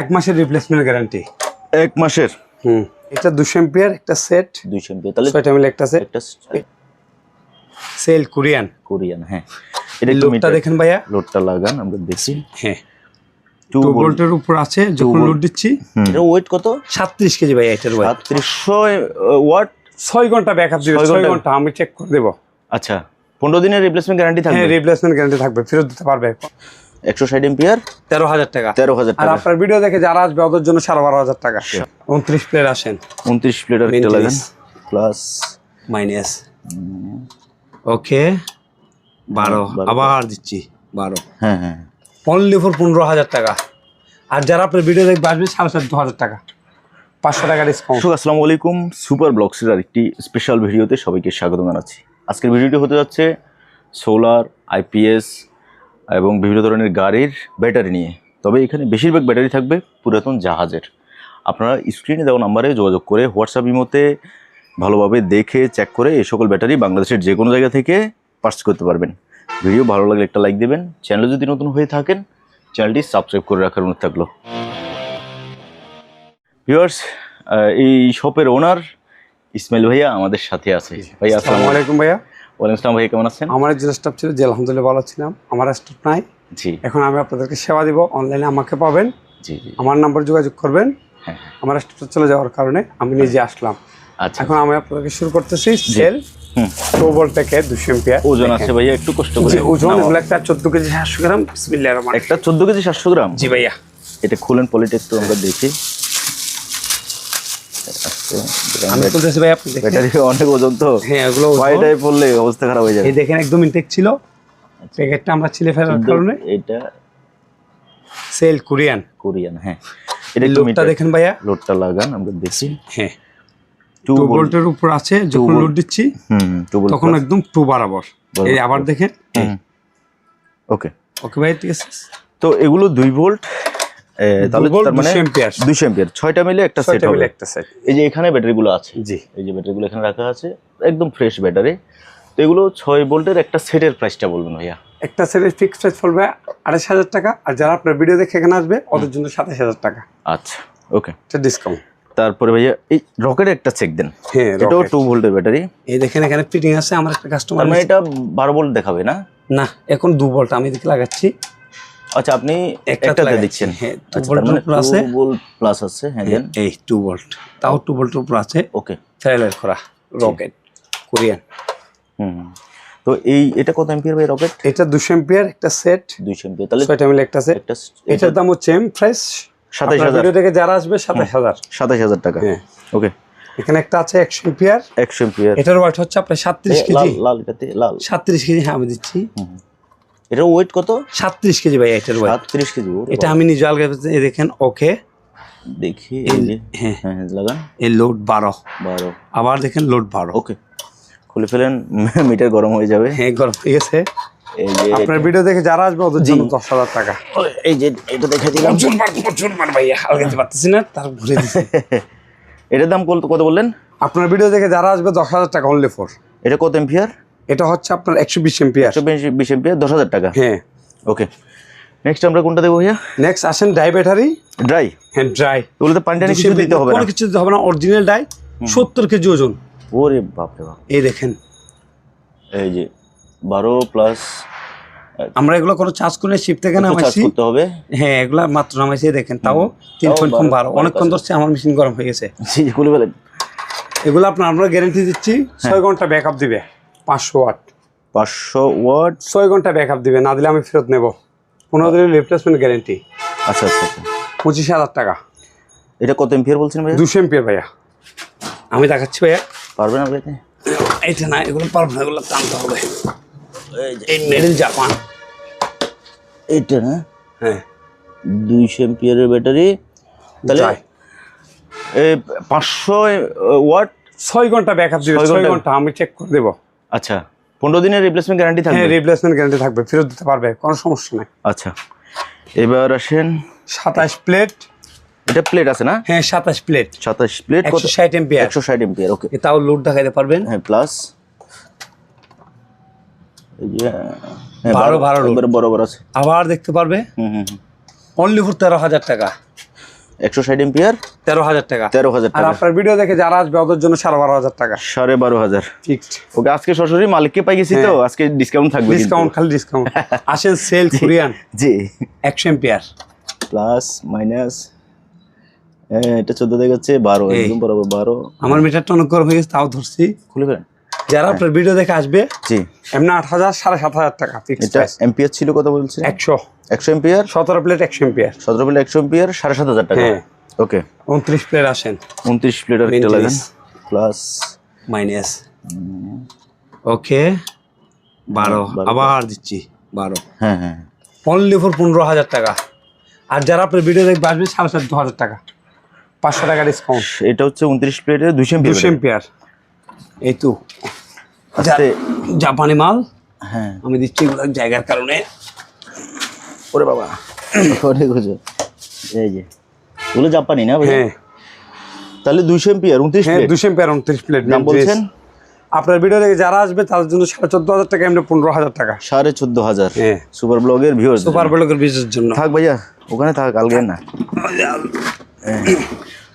এক মাসের replacement guarantee এক মাসের? হুম। এটা দুশো এম্পিয়ার একটা সেট দুইশো এমপি তাহলে ছয়টা মিলে একটা সেট একটা সেল কোরিয়ান কোরিয়ান হ্যাঁ। এটা একটু লোডটা মিটার দেখেন ভাইয়া। লোডটা লাগান আমরা দেখি। হ্যাঁ। টু ভোল্টের উপর আছে যখন লোড দিচ্ছি এটা ওয়েট কত? সাতত্রিশ কেজি ভাইয়া এটার ওয়েট সাতত্রিশশো ওয়াট ছয় ঘণ্টা ব্যাকআপ দিবে ছয় ছয় ঘণ্টা? ঘণ্টা আমি চেক করে দেবো। আচ্ছা পনেরো দিনের রিপ্লেসমেন্ট গ্যারান্টি থাকবে? হ্যাঁ রিপ্লেসমেন্ট গ্যারান্টি থাকবে ফেরত দিতে পারবে একশো ষাট এম্পিয়ার তেরো হাজার টাকা। তেরো হাজার টাকা। আপনার ভিডিও দেখে যারা আসবে ওদের জন্য সাড়ে বারো হাজার টাকা। উনত্রিশ প্লেট আসেন। উনত্রিশ একটা লাগান প্লাস মাইনাস ওকে বারো। বারো। আবার দিচ্ছি বারো। হ্যাঁ হ্যাঁ। অনলি ফর পনেরো হাজার টাকা। আর যারা আপনার ভিডিও দেখবে আসবে সাড়ে চোদ্দ হাজার টাকা। পাঁচশো টাকা ডিসকাউন্ট আসসালামু আলাইকুম। সুপার ব্লগসের আরেকটি স্পেশাল ভিডিওতে সবাইকে স্বাগত জানাচ্ছি। আজকের ভিডিওটি হতে যাচ্ছে সোলার আইপিএস এবং বিভিন্ন ধরনের গাড়ির ব্যাটারি নিয়ে। তবে এখানে বেশিরভাগ ব্যাটারি থাকবে পুরাতন জাহাজের। আপনারা স্ক্রিনে দেওয়া নাম্বারে যোগাযোগ করে হোয়াটসঅ্যাপ ইমোতে ভালোভাবে দেখে চেক করে এই সকল ব্যাটারি বাংলাদেশের যে কোনো জায়গা থেকে পার্স করতে পারবেন। ভিডিও ভালো লাগলে একটা লাইক দেবেন। চ্যানেল যদি নতুন হয়ে থাকেন চ্যানেলটি সাবস্ক্রাইব করে রাখার অনুরোধ থাকল। ভিউয়ার্স এই শপের ওনার ইসমাইল ভাইয়া আমাদের সাথে আছে। ভাইয়া আসসালামু আসসালামু আলাইকুম ভাইয়া। আসসালাম ভাইয়া কেমন আছেন? আমার যে স্টাফ ছিল যে আলহামদুলিল্লাহ ভালো ছিলাম আমার স্টাফ নাই। জি। এখন আমি আপনাদেরকে সেবা দিব অনলাইনে আমাকে পাবেন। জি জি। আমার নাম্বার যোগাযোগ করবেন। হ্যাঁ হ্যাঁ। আমার স্টাফটা চলে যাওয়ার কারণে আমি নিজে আসলাম। আচ্ছা। এখন আমি আপনাদেরকে শুরু করতেছি সেল দুশো এম্পিয়ার ওজন আছে ভাইয়া একটু কষ্ট করে ওজন। এগুলো একটা চোদ্দ কেজি সাতশো গ্রাম বিসমিল্লাহির একটা চোদ্দ কেজি সাতশো গ্রাম? জি ভাইয়া। এটা খুলেন পলিটা একটু আমরা দেখি। আমি বলতেছি ভাই আপনি ব্যাটারি অনেক ওজন তো। হ্যাঁ এগুলো ওজন। পড়লে অবস্থা খারাপ হয়ে যাবে। এই দেখেন একদম ইনটেক ছিল। প্যাকেটটা আমরা ছিলে ফেলার কারণে। এটা সেল কোরিয়ান কোরিয়ান হ্যাঁ। এটা লোডটা দেখেন ভাইয়া। লোডটা লাগান আমরা দেখি। হ্যাঁ। টু ভোল্টের উপর আছে যখন লোড দিচ্ছি হুম তখন একদম টু বরাবর বরাবর। এই আবার দেখেন। ওকে ওকে ভাই ঠিক আছে। তো এগুলো দুই ভোল্ট তাহলে তার মানে 200 amperes। দুইশো এম্পিয়ার ছয়টা মিলে একটা সেট হবে। মিলে একটা সেট এই যে এখানে ব্যাটারিগুলো আছে জি। এই যে ব্যাটারিগুলো এখানে রাখা আছে একদম ফ্রেশ ব্যাটারি তো এগুলো ভোল্টের একটা সেটের প্রাইসটা বলবেন ভাইয়া? একটা সেটের ফিক্সড প্রাইস পড়বে টাকা আর যারা আপনার ভিডিও দেখে এখানে আসবে ওদের জন্য সাতাশ হাজার টাকা। আচ্ছা ওকে এটা ডিসকাউন্ট তারপরে ভাইয়া এই রকেট একটা চেক দেন। হ্যাঁ এটাও ভোল্টের ব্যাটারি এই দেখেন এখানে ফিটিং আছে আমার একটা কাস্টমার মানে এটা বারো ভোল্ট দেখাবে না? না এখন দু ভোল্ট আমি লাগাচ্ছি। আচ্ছা আপনি একটাতে একটাতে দিচ্ছেন হ্যাঁ, আচ্ছা, মানে আছে। ভোল্ট প্লাস আছে হ্যাঁ এই টু ভোল্ট তাও টু ভোল্টের উপর আছে ওকে ফেরাইলার করা রকেট কোরিয়ান হুম। তো এই এটা কত এম্পিয়ার ভাই রকেট এটা দুশো এম্পিয়ার একটা সেট দুইশো এম্পিয়ার তাহলে ছয়টা মিলে একটা সেট একটা এটার দাম হচ্ছে এম সাতাশ হাজার। ভিডিও থেকে যারা আসবে সাতাশ হাজার। সাতাশ হাজার টাকা। হ্যাঁ। ওকে এখানে একটা আছে একশো এম্পিয়ার একশো এম্পিয়ার এটার ওয়েট হচ্ছে আপনার সাতত্রিশ লাল কেজি। লাল এটাতে লাল। সাতত্রিশ কেজি হ্যাঁ আমি দিচ্ছি এটার ওয়েট কত? সাতত্রিশ কেজি ভাই এটার ওয়েট সাতত্রিশ কেজি এটা আমি নিজে আলগা দেখেন ওকে দেখি হ্যাঁ। হ্যাঁ হ্যাঁ, লাগান। এই লোড বারো। বারো। আবার দেখেন লোড বারো। ওকে খুলে ফেলেন মিটার গরম হয়ে যাবে। হ্যাঁ গরম হয়ে গেছে। এই যে আপনার ভিডিও দেখে যারা আসবে ওদের জন্য দশ হাজার টাকা। এই যে এটা দেখে দিলাম। প্রচুর মার ভাইয়া আলগাতে পারতেছি না তার ঘুরে এটার দাম কত কত বললেন? আপনার ভিডিও দেখে যারা আসবে দশ হাজার টাকা অনলি ফোর এটা কত এম্পিয়ার এটা হচ্ছে আপনার একশো বিশ এম্পিয়ার। একশো বিশ এম্পিয়ার দশ হাজার টাকা। হ্যাঁ। ওকে নেক্সট আমরা কোনটা দেবো ভাইয়া? নেক্সট আসেন ড্রাই ব্যাটারি ড্রাই হ্যাঁ ড্রাই ওগুলোতে পানি টানি কিছু দিতে হবে না? কোনো কিছু দিতে হবে না অরিজিনাল ড্রাই সত্তর কেজি ওজন। ওরে বাপরে বাপ। এই দেখেন। এই যে বারো প্লাস আমরা এগুলো কোনো চার্জ করে শিপ থেকে নামাইছি। করতে হবে। হ্যাঁ এগুলা মাত্র নামাইছি দেখেন। তাও তিন পয়েন্ট বারো- বারো অনেকক্ষণ ধরছে আমার মেশিন গরম হয়ে গেছে। এগুলো আপনার আমরা গ্যারেন্টি দিচ্ছি হ্যাঁ। ছয় ঘণ্টা ব্যাকআপ দিবে। পাঁচশো ওয়াট পাঁচশো ওয়াট ছয় ঘণ্টা ব্যাকআপ দিবে না দিলে আমি ফেরত নেব। পনেরো দিনের রিপ্লেসমেন্ট গ্যারেন্টি আচ্ছা আচ্ছা আচ্ছা। পঁচিশ হাজার টাকা। এটা কত এম্পিয়ার বলছেন ভাইয়া? দুশো এম্পিয়ার ভাইয়া। আমি দেখাচ্ছি ভাইয়া। পারবেন আপনি এইটা না এগুলো পারব না এগুলো টানতে হবে। এই মেডেল জাপান এইটা না? হ্যাঁ। দুইশো এম্পিয়ারের ব্যাটারি তাহলে পাঁচশো ওয়াট ছয় ঘণ্টা ব্যাকআপ দিবে ছয়? ঘণ্টা। আমি চেক করে দেবো। আচ্ছা পনেরো দিনের রিপ্লেসমেন্ট গ্যারান্টি থাকবে? হ্যাঁ রিপ্লেসমেন্ট গ্যারেন্টি থাকবে ফেরত দিতে পারবে কোনো সমস্যা নাই। আচ্ছা এবার আসেন। সাতাশ প্লেট এটা প্লেট আছে না? হ্যাঁ সাতাশ প্লেট সাতাশ প্লেট একশো ষাট এম্পিয়ার একশো ষাট এম্পিয়ার ওকে তাও লোড দেখাইতে পারবেন। হ্যাঁ প্লাস হ্যাঁ, বারো- বারো আছে। আবার দেখতে পারবে। হুম হুম হুম। অনলি ফর তেরো হাজার টাকা। একশো ষাট এম্পিয়ার তেরো হাজার টাকা। তেরো হাজার টাকা। আপনার ভিডিও দেখে যারা আসবে ওদের জন্য সাড়ে বারো হাজার টাকা। সাড়ে বারো হাজার। ফিক্সড ওকে আজকে সরাসরি মালিককে পাই গেছি তো আজকে ডিসকাউন্ট থাকবে ডিসকাউন্ট খালি ডিসকাউন্ট আসেন সেল কুরিয়ান জি। একশো এম্পিয়ার প্লাস মাইনাস এটা চোদ্দ দেখাচ্ছে বারো। একদম বরাবর বারো। আমার মিটারটা অনেক গরম হয়ে গেছে তাও ধরছি। খুলে ফেলেন। যারা আপনার ভিডিও দেখে আসবে জি। এমনি আট হাজার সাড়ে সাত হাজার টাকা এটা এম্পিয়ার ছিল কত বলছে? একশো। একশো এম্পিয়ার সতেরো প্লেট একশো এম্পিয়ার সতেরো প্লেট একশো এম্পিয়ার সাড়ে সাত হাজার টাকা। হ্যাঁ। ওকে উনত্রিশ প্লেট আসেন। উনত্রিশ প্লেট আর একটা লাগান প্লাস মাইনাস ওকে বারো। আবার দিচ্ছি। বারো। হ্যাঁ হ্যাঁ। অনলি ফর পনেরো হাজার টাকা। আর যারা আপনার ভিডিও দেখবে আসবে সাড়ে চোদ্দ হাজার টাকা। পাঁচশো টাকা ডিসকাউন্ট এটা হচ্ছে উনত্রিশ প্লেটের দুশো দুশো এম্পিয়ার এই তো আস্তে জাপানি মাল? হ্যাঁ। আমি দিচ্ছি এগুলো জায়গার কারণে। ওরে বাবা। ওরে উঁচু এই যে এগুলো জাপানি না ভাই? হ্যাঁ। তাহলে দুইশো এম্পিয়ার উনত্রিশ হ্যাঁ দুশো এম্পিয়ার উনত্রিশ প্লেট নাম বলছেন? আপনার ভিডিও দেখে যারা আসবে তাদের জন্য সাড়ে চোদ্দ হাজার টাকা এমনি পনেরো হাজার টাকা। সাড়ে চোদ্দ হাজার। হ্যাঁ। সুপার ব্লগের ভিউয়ার্স সুপার ব্লগের বিজনেসের জন্য। থাক ভাইয়া ওখানে থাক কালকে না।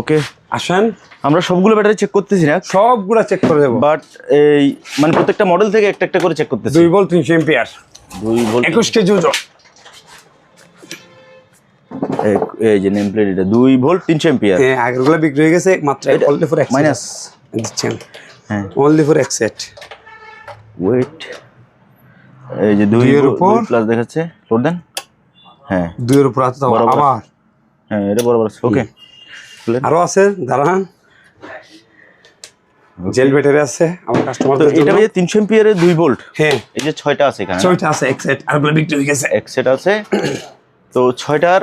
ওকে। আসেন আমরা সবগুলো ব্যাটারি চেক করতেছি না। সবগুলো চেক করে দেবো। বাট এই মানে প্রত্যেকটা মডেল থেকে একটা একটা করে চেক করতেছি। দুই বল তিনশো এম্পিয়ার দুই ভোল্ট একুশ কেজি ওজন এই যে নেম প্লেট এটা দুই ভোল্ট তিনশো এম্পিয়ার হ্যাঁ আগেরগুলো বিক্রি হয়ে গেছে মাত্র অনলি ফর মাইনাস দিচ্ছেন। হ্যাঁ। অনলি ফর এক সেট ওয়েট এই যে দুই দুইয়ের উপর। প্লাস দেখাচ্ছে। লোড দেন। হ্যাঁ। দুইয়ের উপর আছে আবার। হ্যাঁ এটা বরাবর ওকে আরও আছে দাঁড়ান। জেল ব্যাটারি আছে আমার কাস্টমারদের এটা জন্য। ভাইয়া তিনশো এম্পিয়ারের দুই ভোল্ট হ্যাঁ। এই যে ছয়টা আছে এখানে না? ছয়টা আছে এক সেট আর বিক্রি হয়ে গেছে। এক সেট আছে। তো ছয়টার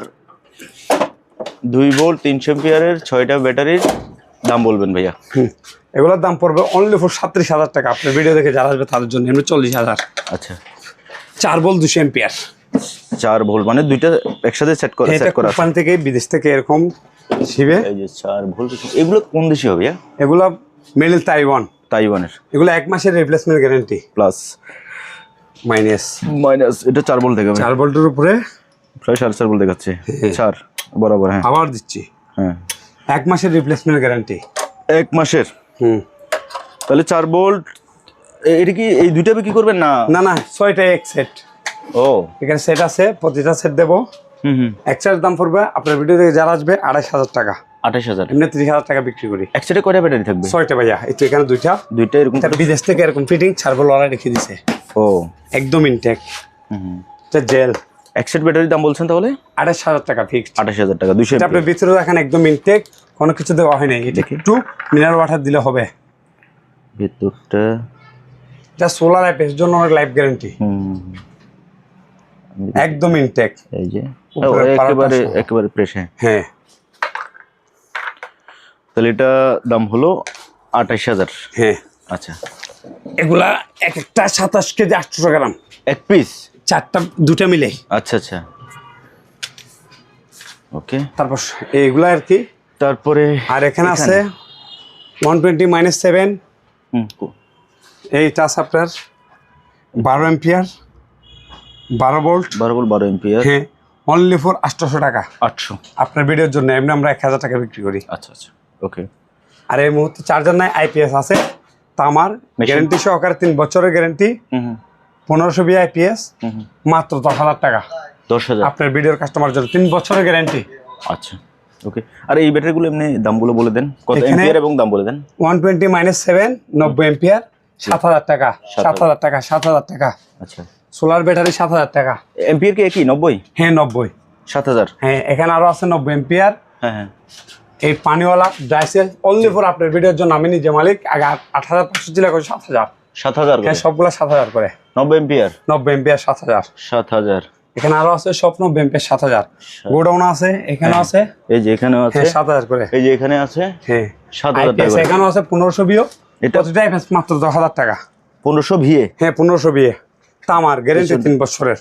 দুই ভোল্ট তিনশো এম্পিয়ারের ছয়টা ব্যাটারির দাম বলবেন ভাইয়া? এগুলোর দাম পড়বে অনলি ফর সাত্রিশ হাজার টাকা। আপনার ভিডিও দেখে যারা আসবে তাদের জন্য এমনি চল্লিশ হাজার। আচ্ছা। চার বল দুশো এম্পিয়ার চার ভোল্ট মানে দুইটা একসাথে সেট করা এটা সেট করা কোম্পানি থেকে বিদেশ থেকে এরকম শিবে? এই যে চার ভোল্ট এগুলো কোন দেশি হবে এগুলো মিডল তাইওয়ান। তাইওয়ানের। এগুলো এক মাসের replacement guarantee plus minus minus এটা চার ভোল্ট দেখাবে। চার ভোল্টের উপরে? প্রায় সাড়ে চার ভোল্ট দেখাচ্ছে। চার বরাবর হ্যাঁ। আবার দিচ্ছি। হ্যাঁ। এক মাসের রিপ্লেসমেন্ট গ্যারান্টি এক মাসের? হুম। তাহলে চার ভোল্ট এটা কি এই দুইটা বিক্রি করবেন না? না না ছয়টা এক সেট ও। এখানে সেট আছে প্রতিটা সেট দেবো। হুম হুম। এক সেট দাম পড়বে আপনার ভিডিও থেকে যারা আসবে আড়াইশ হাজার টাকা। আঠাশ হাজার। এমনি ত্রিশ হাজার টাকা বিক্রি করি। কয়টা ব্যাটারি থাকবে? ছয়টা ভাইয়া এই তো এখানে দুইটা। দুইটা এরকম বিদেশ থেকে এরকম ফিটিং ছাড়বো লড়াই রেখে দিছে। ও। একদম ইনটেক হুম জেল ব্যাটারির দাম বলছেন তাহলে? হাজার টাকা ফিক্সড আঠাশ হাজার টাকা আপনার ভিতরে একদম ইনটেক কোনো কিছু দেওয়া হয় নাই। এটা একটু মিনারেল ওয়াটার দিলে হবে। ভিতরটা। সোলার অ্যাপের জন্য অনেক লাইফ গ্যারান্টি হুম। একদম ইনটেক এই যে। একেবারে একেবারে ফ্রেশ হ্যাঁ। হ্যাঁ। তাহলে এটা দাম হলো আঠাশ হাজার। হ্যাঁ। আচ্ছা। এগুলা এক একটা সাতাশ কেজি আটশো গ্রাম। এক পিস চারটা দুটা মিলে। আচ্ছা আচ্ছা। ওকে তারপর এগুলা আর কি? তারপরে আর এখানে আছে ওয়ান টোয়েন্টি মাইনাস সেভেন এইটা আছে আপনার বারো এম্পিয়ার বারো ভোল্ট বারো বল বারো এম্পিয়ার হ্যাঁ অনলি ফর আটশোশো টাকা। আটশো। আপনার ভিডিওর জন্য এমনি আমরা এক হাজার টাকা বিক্রি করি। আচ্ছা আচ্ছা ওকে। আর এই মুহূর্তে চার্জার নাই আইপিএস আছে। তামার? গ্যারেন্টি সহকারে তিন বছরের গ্যারেন্টি পনেরোশো বি আইপিএস। মাত্র দশ হাজার টাকা। দশ হাজার। আপনার ভিডিওর কাস্টমার জন্য তিন বছরের গ্যারেন্টি আচ্ছা ওকে। আর এই ব্যাটারিগুলো এমনি দামগুলো বলে দেন। কত এম্পিয়ার এবং দাম বলে দেন? ওয়ান টোয়েন্টি মাইনাস সেভেন নব্বই এম্পিয়ার সাত হাজার টাকা সাত হাজার টাকা সাত হাজার টাকা। আচ্ছা। সোলার ব্যাটারি সাত হাজার টাকা। এম্পিয়ার কি একই? নব্বই? হ্যাঁ নব্বই। সাত হাজার? হ্যাঁ এখানে আরও আছে নব্বই এম্পিয়ার। হ্যাঁ হ্যাঁ। এই পানিওয়ালা ড্রাইসেল অনলি ফর আপনার ভিডিওর জন্য আমি নিজে মালিক। আগে আট- হাজার পাঁচশো ছিল এখন সাত হাজার। সাত হাজার করে? হ্যাঁ সবগুলো সাত হাজার করে। নব্বই এম্পিয়ার? নব্বই এম্পিয়ার সাত হাজার। সাত হাজার। এখানে আরও আছে সব নব্বই এম্পিয়ার সাত হাজার। গোডাউন আছে এখানে আছে। এই যে এখানেও আছে? হ্যাঁ সাত হাজার করে। এই যে এখানে আছে? হ্যাঁ। সাত হাজার টাকা করে। এখানেও আছে পনেরোশো বিও। এটা- মাত্র দশ হাজার টাকা। পনেরোশো ভিএ হ্যাঁ পনেরোশো বিয়ে। তামার গ্যারেন্টি তিন বছরের।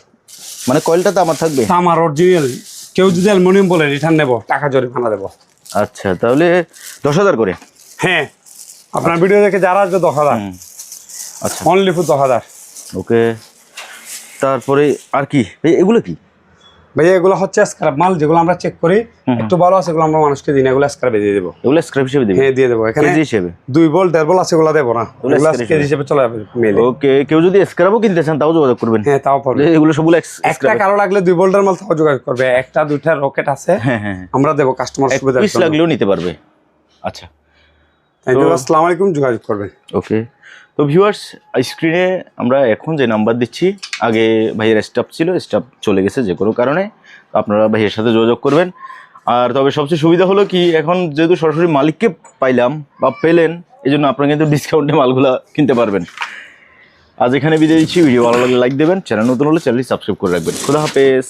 মানে কয়েলটা তামার আমার থাকবে? তামার অরিজিনাল কেউ যদি অ্যালুমিনিয়াম বলে রিটার্ন নেব টাকা জরিমানা দেবো। আচ্ছা তাহলে দশ হাজার করে? হ্যাঁ। আপনার ভিডিও দেখে যারা আসবে দশ হাজার। আচ্ছা। অনলি ফর দশ হাজার। ওকে। তারপরে আর কি? এগুলো কি? ভাইয়া এগুলো হচ্ছে স্ক্র্যাপ মাল যেগুলো আমরা চেক করি একটু ভালো আছে এগুলো আমরা মানুষকে দিই না এগুলো স্ক্র্যাপে দিয়ে দেবো। এগুলো স্ক্র্যাপ হিসেবে দেবে? হ্যাঁ দিয়ে দেবো। এখানে কেজি হিসেবে? দুই বল দেড় বল আছে এগুলো দেবো না। এগুলো কেজি হিসেবে চলে যাবে মেলে ওকে কেউ যদি স্ক্র্যাপও কিনতে চান তাও যোগাযোগ করবেন। হ্যাঁ তাও পারবে। এগুলো সবগুলো একটা কারও লাগলে দুই বোল্ডার মাল তাও যোগাযোগ করবে। একটা দুইটা রকেট আছে হ্যাঁ হ্যাঁ হ্যাঁ। আমরা দেবো কাস্টমার সুবিধা পিস লাগলেও নিতে পারবে। আচ্ছা। আসসালামু আলাইকুম যোগাযোগ করবে। ওকে। তো ভিউয়ার্স স্ক্রিনে আমরা এখন যে নাম্বার দিচ্ছি, আগে ভাইয়ের স্টাফ ছিল স্টাফ চলে গেছে যে কোনো কারণে আপনারা ভাইয়ের সাথে যোগাযোগ করবেন। আর তবে সবচেয়ে সুবিধা হলো কি, এখন যেহেতু সরাসরি মালিককে পাইলাম বা পেলেন এই জন্য আপনারা কিন্তু ডিসকাউন্টে মালগুলো কিনতে পারবেন। আজ এখানে বিদায় দিচ্ছি ভিডিও ভালো লাগলে লাইক দেবেন চ্যানেল নতুন হলে চ্যানেলটি সাবস্ক্রাইব করে রাখবেন। খুদা হাফেজ।